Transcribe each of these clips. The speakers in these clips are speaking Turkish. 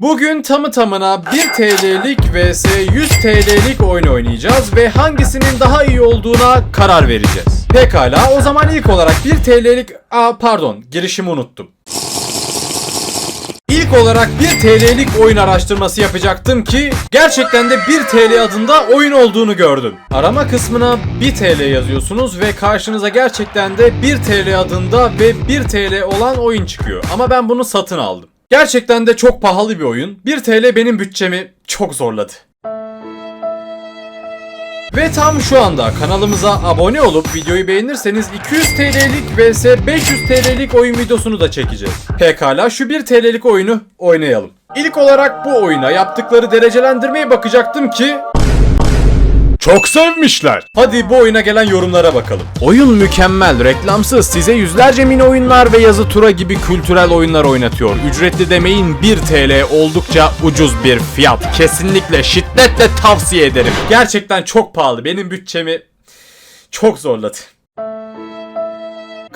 Bugün tamı tamına 1 TL'lik vs 100 TL'lik oyun oynayacağız ve hangisinin daha iyi olduğuna karar vereceğiz. Pekala o zaman ilk olarak 1 TL'lik... Aa pardon girişimi unuttum. İlk olarak 1 TL'lik oyun araştırması yapacaktım ki gerçekten de 1 TL adında oyun olduğunu gördüm. Arama kısmına 1 TL yazıyorsunuz ve karşınıza gerçekten de 1 TL adında ve 1 TL olan oyun çıkıyor. Ama ben bunu satın aldım. Gerçekten de çok pahalı bir oyun. 1 TL benim bütçemi çok zorladı. Ve tam şu anda kanalımıza abone olup videoyu beğenirseniz 200 TL'lik vs 500 TL'lik oyun videosunu da çekeceğiz. Pekala şu 1 TL'lik oyunu oynayalım. İlk olarak bu oyuna yaptıkları derecelendirmeye bakacaktım ki Çok sevmişler. Hadi bu oyuna gelen yorumlara bakalım. Oyun mükemmel, reklamsız, size yüzlerce mini oyunlar ve yazı tura gibi kültürel oyunlar oynatıyor. Ücretli demeyin 1 TL oldukça ucuz bir fiyat. Kesinlikle şiddetle tavsiye ederim. Gerçekten çok pahalı. Benim bütçemi çok zorladı.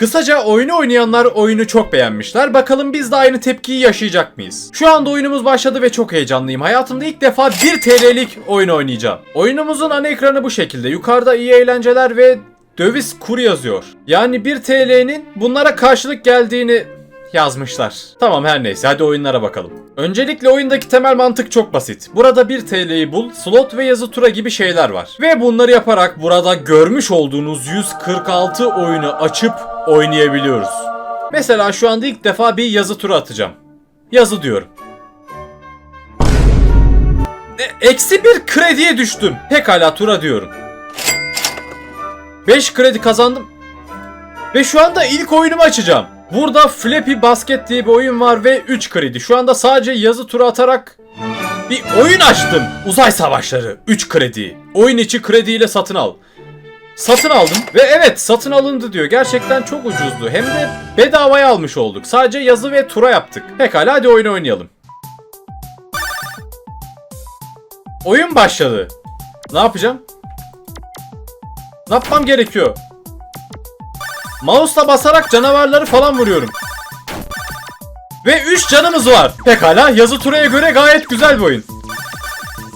Kısaca oyunu oynayanlar oyunu çok beğenmişler. Bakalım biz de aynı tepkiyi yaşayacak mıyız? Şu anda oyunumuz başladı ve çok heyecanlıyım. Hayatımda ilk defa 1 TL'lik oyun oynayacağım. Oyunumuzun ana ekranı bu şekilde. Yukarıda iyi eğlenceler ve döviz kuru yazıyor. Yani 1 TL'nin bunlara karşılık geldiğini yazmışlar. Tamam her neyse hadi oyunlara bakalım. Öncelikle oyundaki temel mantık çok basit. Burada 1 TL'yi bul, slot ve yazı tura gibi şeyler var. Ve bunları yaparak burada görmüş olduğunuz 146 oyunu açıp oynayabiliyoruz. Mesela şu anda ilk defa bir yazı tura atacağım. Yazı diyorum. E, Eksi bir krediye düştüm. Pekala tura diyorum. 5 kredi kazandım. Ve şu anda ilk oyunumu açacağım. Burada Flappy Basket diye bir oyun var ve 3 kredi. Şu anda sadece yazı tura atarak bir oyun açtım. Uzay Savaşları 3 kredi. Oyun içi krediyle satın al. Satın aldım ve evet satın alındı diyor. Gerçekten çok ucuzdu. Hem de bedavaya almış olduk. Sadece yazı ve tura yaptık. Pekala hadi oyunu oynayalım. Oyun başladı. Ne yapacağım? Ne yapmam gerekiyor? Mouse'la basarak canavarları falan vuruyorum. Ve 3 canımız var. Pekala yazı turaya göre gayet güzel bir oyun.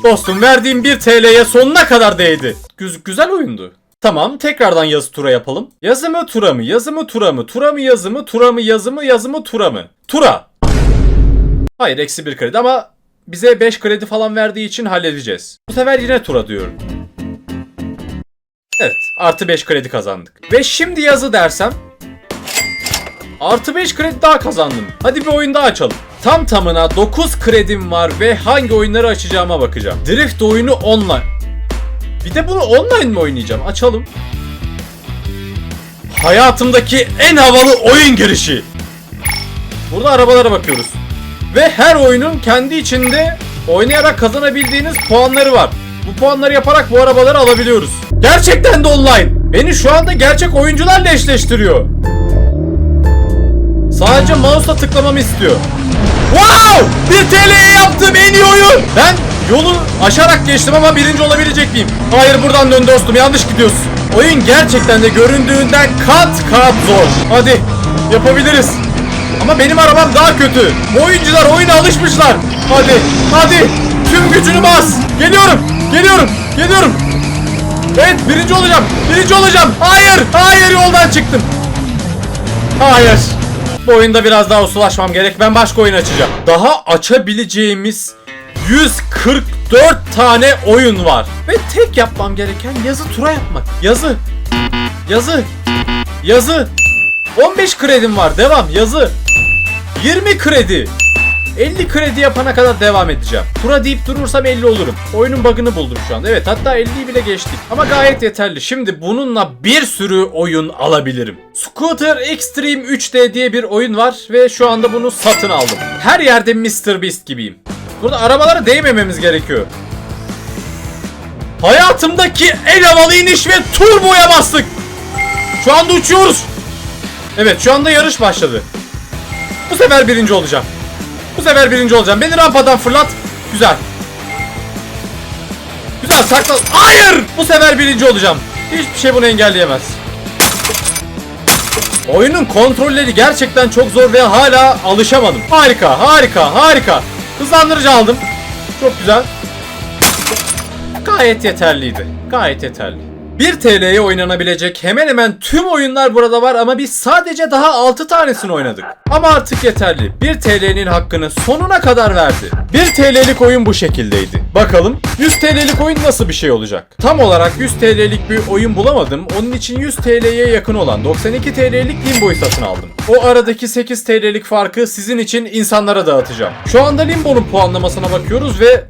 Dostum verdiğim 1 TL'ye sonuna kadar değdi. Güz güzel oyundu. Tamam tekrardan yazı tura yapalım. Yazı mı tura mı? Yazı mı tura mı? Tura mı yazı mı? Tura mı yazı mı? Yazı mı tura mı? Tura. Hayır eksi bir kredi ama bize 5 kredi falan verdiği için halledeceğiz. Bu sefer yine tura diyorum. Artı 5 kredi kazandık. Ve şimdi yazı dersem Artı 5 kredi daha kazandım. Hadi bir oyun daha açalım. Tam tamına 9 kredim var ve hangi oyunları açacağıma bakacağım. Drift oyunu online. Bir de bunu online mi oynayacağım? Açalım. Hayatımdaki en havalı oyun girişi. Burada arabalara bakıyoruz. Ve her oyunun kendi içinde oynayarak kazanabildiğiniz puanları var. Bu puanları yaparak bu arabaları alabiliyoruz. Gerçekten de online. Beni şu anda gerçek oyuncularla eşleştiriyor. Sadece mouse'la tıklamamı istiyor. Wow! 1 TL'ye yaptığım en iyi oyun. Ben yolu aşarak geçtim ama birinci olabilecek miyim? Hayır buradan dön dostum yanlış gidiyorsun. Oyun gerçekten de göründüğünden kat kat zor. Hadi yapabiliriz. Ama benim arabam daha kötü. Oyuncular oyuna alışmışlar. Hadi hadi tüm gücünü bas. Geliyorum geliyorum geliyorum. Evet birinci olacağım. Birinci olacağım. Hayır hayır yoldan çıktım. Hayır. Bu oyunda biraz daha uslaşmam gerek. Ben başka oyun açacağım. Daha açabileceğimiz 144 tane oyun var. Ve tek yapmam gereken yazı tura yapmak. Yazı. Yazı. Yazı. 15 kredim var. Devam. Yazı. 20 kredi. 50 kredi yapana kadar devam edeceğim. Tura deyip durursam 50 olurum. Oyunun bug'ını buldum şu anda. Evet hatta 50'yi bile geçtik. Ama gayet yeterli. Şimdi bununla bir sürü oyun alabilirim. Scooter Extreme 3D diye bir oyun var ve şu anda bunu satın aldım. Her yerde Mr. Beast gibiyim. Burada arabalara değmememiz gerekiyor. Hayatımdaki en havalı iniş ve turboya bastık. Şu anda uçuyoruz. Evet şu anda yarış başladı. Bu sefer birinci olacağım. Bu sefer birinci olacağım. Beni rampadan fırlat. Güzel. Güzel saklan. Hayır! Bu sefer birinci olacağım. Hiçbir şey bunu engelleyemez. Oyunun kontrolleri gerçekten çok zor ve hala alışamadım. Harika, harika, harika. Hızlandırıcı aldım. Çok güzel. Gayet yeterliydi. Gayet yeterli. 1 TL'ye oynanabilecek hemen hemen tüm oyunlar burada var ama biz sadece daha 6 tanesini oynadık. Ama artık yeterli. 1 TL'nin hakkını sonuna kadar verdi. 1 TL'lik oyun bu şekildeydi. Bakalım 100 TL'lik oyun nasıl bir şey olacak? Tam olarak 100 TL'lik bir oyun bulamadım. Onun için 100 TL'ye yakın olan 92 TL'lik Limbo'yu satın aldım. O aradaki 8 TL'lik farkı sizin için insanlara dağıtacağım. Şu anda Limbo'nun puanlamasına bakıyoruz ve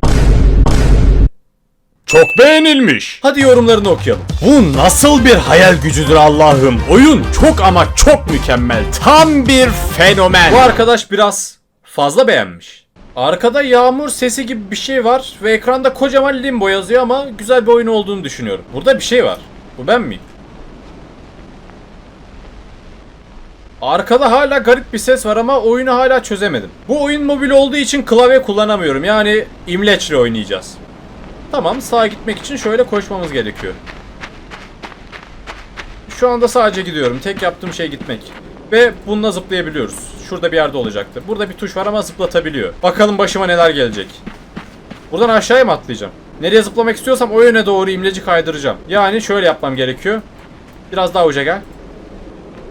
Çok beğenilmiş. Hadi yorumlarını okuyalım. Bu nasıl bir hayal gücüdür Allah'ım. Oyun çok ama çok mükemmel. Tam bir fenomen. Bu arkadaş biraz fazla beğenmiş. Arkada yağmur sesi gibi bir şey var ve ekranda kocaman limbo yazıyor ama güzel bir oyun olduğunu düşünüyorum. Burada bir şey var. Bu ben miyim? Arkada hala garip bir ses var ama oyunu hala çözemedim. Bu oyun mobil olduğu için klavye kullanamıyorum. Yani imleçle oynayacağız. Tamam sağa gitmek için şöyle koşmamız gerekiyor. Şu anda sadece gidiyorum. Tek yaptığım şey gitmek. Ve bununla zıplayabiliyoruz. Şurada bir yerde olacaktır. Burada bir tuş var ama zıplatabiliyor. Bakalım başıma neler gelecek. Buradan aşağıya mı atlayacağım? Nereye zıplamak istiyorsam o yöne doğru imleci kaydıracağım. Yani şöyle yapmam gerekiyor. Biraz daha uca gel.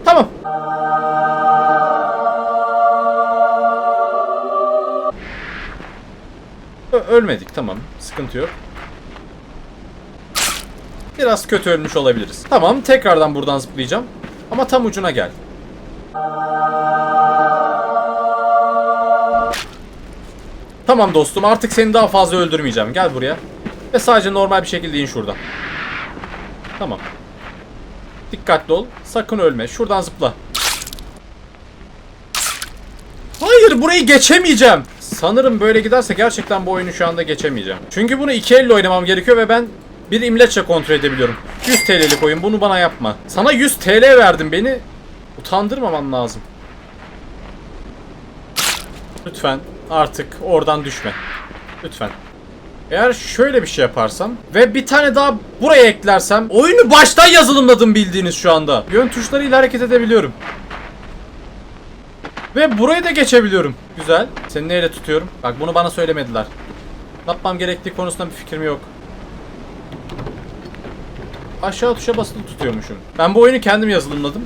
Tamam. Ö- ölmedik tamam. Sıkıntı yok. Biraz kötü ölmüş olabiliriz. Tamam tekrardan buradan zıplayacağım. Ama tam ucuna gel. Tamam dostum artık seni daha fazla öldürmeyeceğim. Gel buraya. Ve sadece normal bir şekilde in şuradan. Tamam. Dikkatli ol. Sakın ölme. Şuradan zıpla. Hayır burayı geçemeyeceğim. Sanırım böyle giderse gerçekten bu oyunu şu anda geçemeyeceğim. Çünkü bunu iki elle oynamam gerekiyor ve ben bir imleçle kontrol edebiliyorum. 100 TL'lik oyun bunu bana yapma. Sana 100 TL verdim beni utandırmaman lazım. Lütfen artık oradan düşme. Lütfen. Eğer şöyle bir şey yaparsam ve bir tane daha buraya eklersem oyunu baştan yazılımladım bildiğiniz şu anda. Yön tuşlarıyla hareket edebiliyorum. Ve burayı da geçebiliyorum. Güzel. Seni neyle tutuyorum? Bak bunu bana söylemediler. Ne yapmam gerektiği konusunda bir fikrim yok. Aşağı tuşa basılı tutuyormuşum. Ben bu oyunu kendim yazılımladım.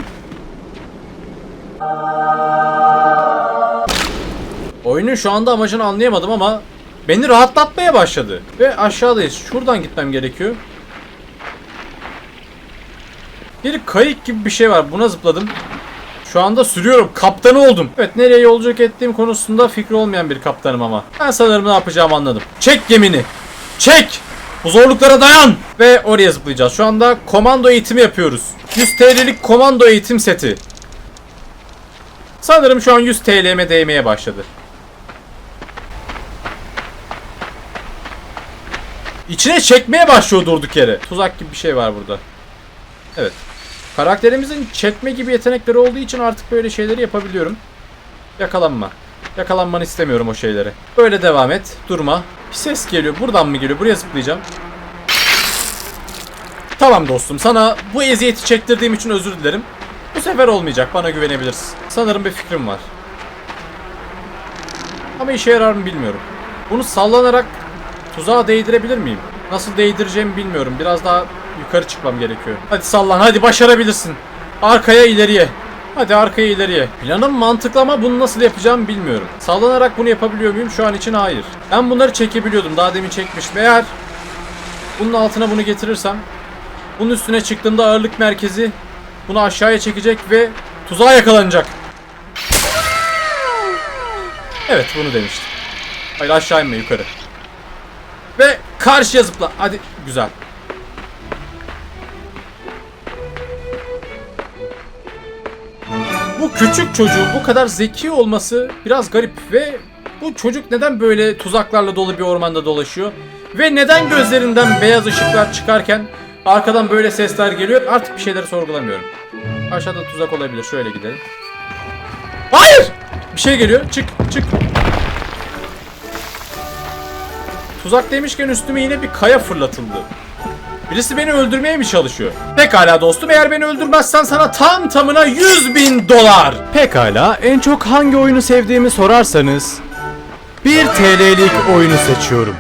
Oyunun şu anda amacını anlayamadım ama beni rahatlatmaya başladı. Ve aşağıdayız. Şuradan gitmem gerekiyor. Bir kayık gibi bir şey var. Buna zıpladım. Şu anda sürüyorum. Kaptanı oldum. Evet nereye yolculuk ettiğim konusunda fikri olmayan bir kaptanım ama. Ben sanırım ne yapacağımı anladım. Çek gemini. Çek. Zorluklara dayan. Ve oraya zıplayacağız. Şu anda komando eğitimi yapıyoruz. 100 TL'lik komando eğitim seti. Sanırım şu an 100 TL'me değmeye başladı. İçine çekmeye başlıyor durduk yere. Tuzak gibi bir şey var burada. Evet. Karakterimizin çekme gibi yetenekleri olduğu için artık böyle şeyleri yapabiliyorum. Yakalanma. Yakalanmanı istemiyorum o şeyleri. Böyle devam et. Durma. Bir ses geliyor. Buradan mı geliyor? Buraya zıplayacağım. Tamam dostum. Sana bu eziyeti çektirdiğim için özür dilerim. Bu sefer olmayacak. Bana güvenebilirsin. Sanırım bir fikrim var. Ama işe yarar mı bilmiyorum. Bunu sallanarak tuzağa değdirebilir miyim? Nasıl değdireceğimi bilmiyorum. Biraz daha yukarı çıkmam gerekiyor. Hadi sallan. Hadi başarabilirsin. Arkaya ileriye. Hadi arkaya ileriye. Planım mantıklı ama bunu nasıl yapacağımı bilmiyorum. Sallanarak bunu yapabiliyor muyum? Şu an için hayır. Ben bunları çekebiliyordum. Daha demin çekmiştim. Eğer bunun altına bunu getirirsem bunun üstüne çıktığımda ağırlık merkezi bunu aşağıya çekecek ve tuzağa yakalanacak. Evet bunu demiştim. Hayır aşağı inme yukarı. Ve karşıya zıpla. Hadi güzel. Bu küçük çocuğun bu kadar zeki olması biraz garip ve bu çocuk neden böyle tuzaklarla dolu bir ormanda dolaşıyor? Ve neden gözlerinden beyaz ışıklar çıkarken arkadan böyle sesler geliyor? Artık bir şeyleri sorgulamıyorum. Aşağıda tuzak olabilir. Şöyle gidelim. Hayır! Bir şey geliyor. Çık, çık. Tuzak demişken üstüme yine bir kaya fırlatıldı. Birisi beni öldürmeye mi çalışıyor? Pekala dostum eğer beni öldürmezsen sana tam tamına 100 bin dolar. Pekala en çok hangi oyunu sevdiğimi sorarsanız 1 TL'lik oyunu seçiyorum.